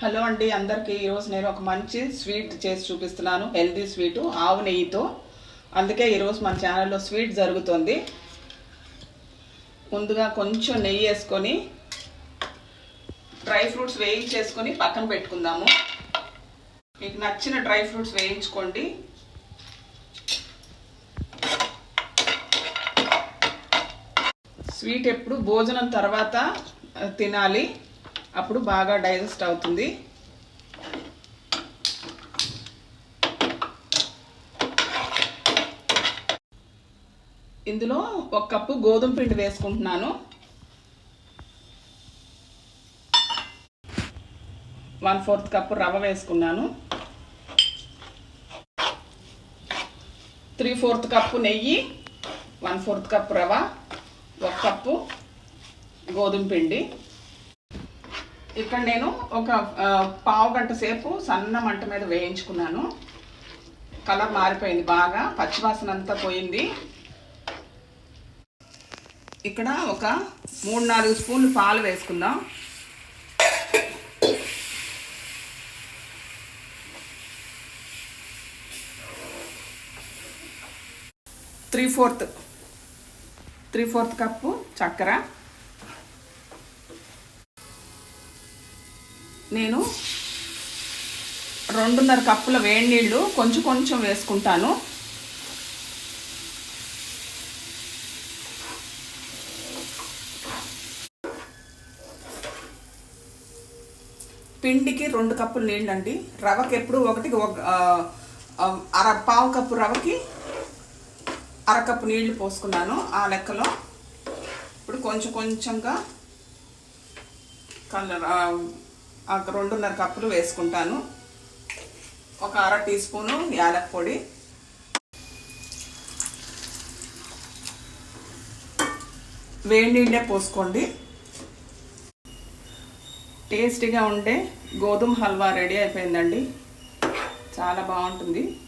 Hello అండి అందరికీ ఈరోజు నేను ఒక మంచి స్వీట్ చేసి చూపిస్తున్నాను హెల్తీ స్వీటు ఆవు నెయ్యితో. అందుకే ఈరోజు మన ఛానల్లో స్వీట్ జరుగుతుంది. ముందుగా కొంచెం నెయ్యి వేసుకొని డ్రై ఫ్రూట్స్ వేయించేసుకొని పక్కన పెట్టుకుందాము. మీకు నచ్చిన డ్రై ఫ్రూట్స్ వేయించుకోండి. స్వీట్ ఎప్పుడు భోజనం తర్వాత తినాలి. అప్పుడు బాగా డైజెస్ట్ అవుతుంది. ఇందులో ఒక కప్పు గోధుమ పిండి వేసుకుంటున్నాను. వన్ ఫోర్త్ కప్పు రవ్వ వేసుకున్నాను. త్రీ ఫోర్త్ కప్పు నెయ్యి వన్ ఫోర్త్ కప్పు రవ్వ ఒక కప్పు గోధుమ పిండి. ఇక్కడ నేను ఒక పావు గంట సేపు సన్న మంట మీద వేయించుకున్నాను. కలర్ మారిపోయింది బాగా పచ్చివాసన అంతా పోయింది. ఇక్కడ ఒక మూడు నాలుగు స్పూన్లు పాలు వేసుకుందాం. Three fourth three fourth cup చక్కెర. నేను రెండున్నర కప్పుల వేడి నీళ్ళు కొంచెం కొంచెం వేసుకుంటాను. పిండికి రెండు కప్పులు నీళ్ళు అండి రవకి ఎప్పుడు ఒకటికి ఒక అర పావు కప్పు రవకి అరకప్పు నీళ్ళు పోసుకున్నాను ఆ లెక్కలో. ఇప్పుడు కొంచెం కొంచెంగా కలర్ రెండున్నర కప్పులు వేసుకుంటాను. ఒక అర టీ స్పూను యాలక్ పొడి. వేడి నీళ్ళే పోసుకోండి. టేస్టీగా ఉండే గోధుమ హల్వా రెడీ అయిపోయిందండి. చాలా బాగుంటుంది.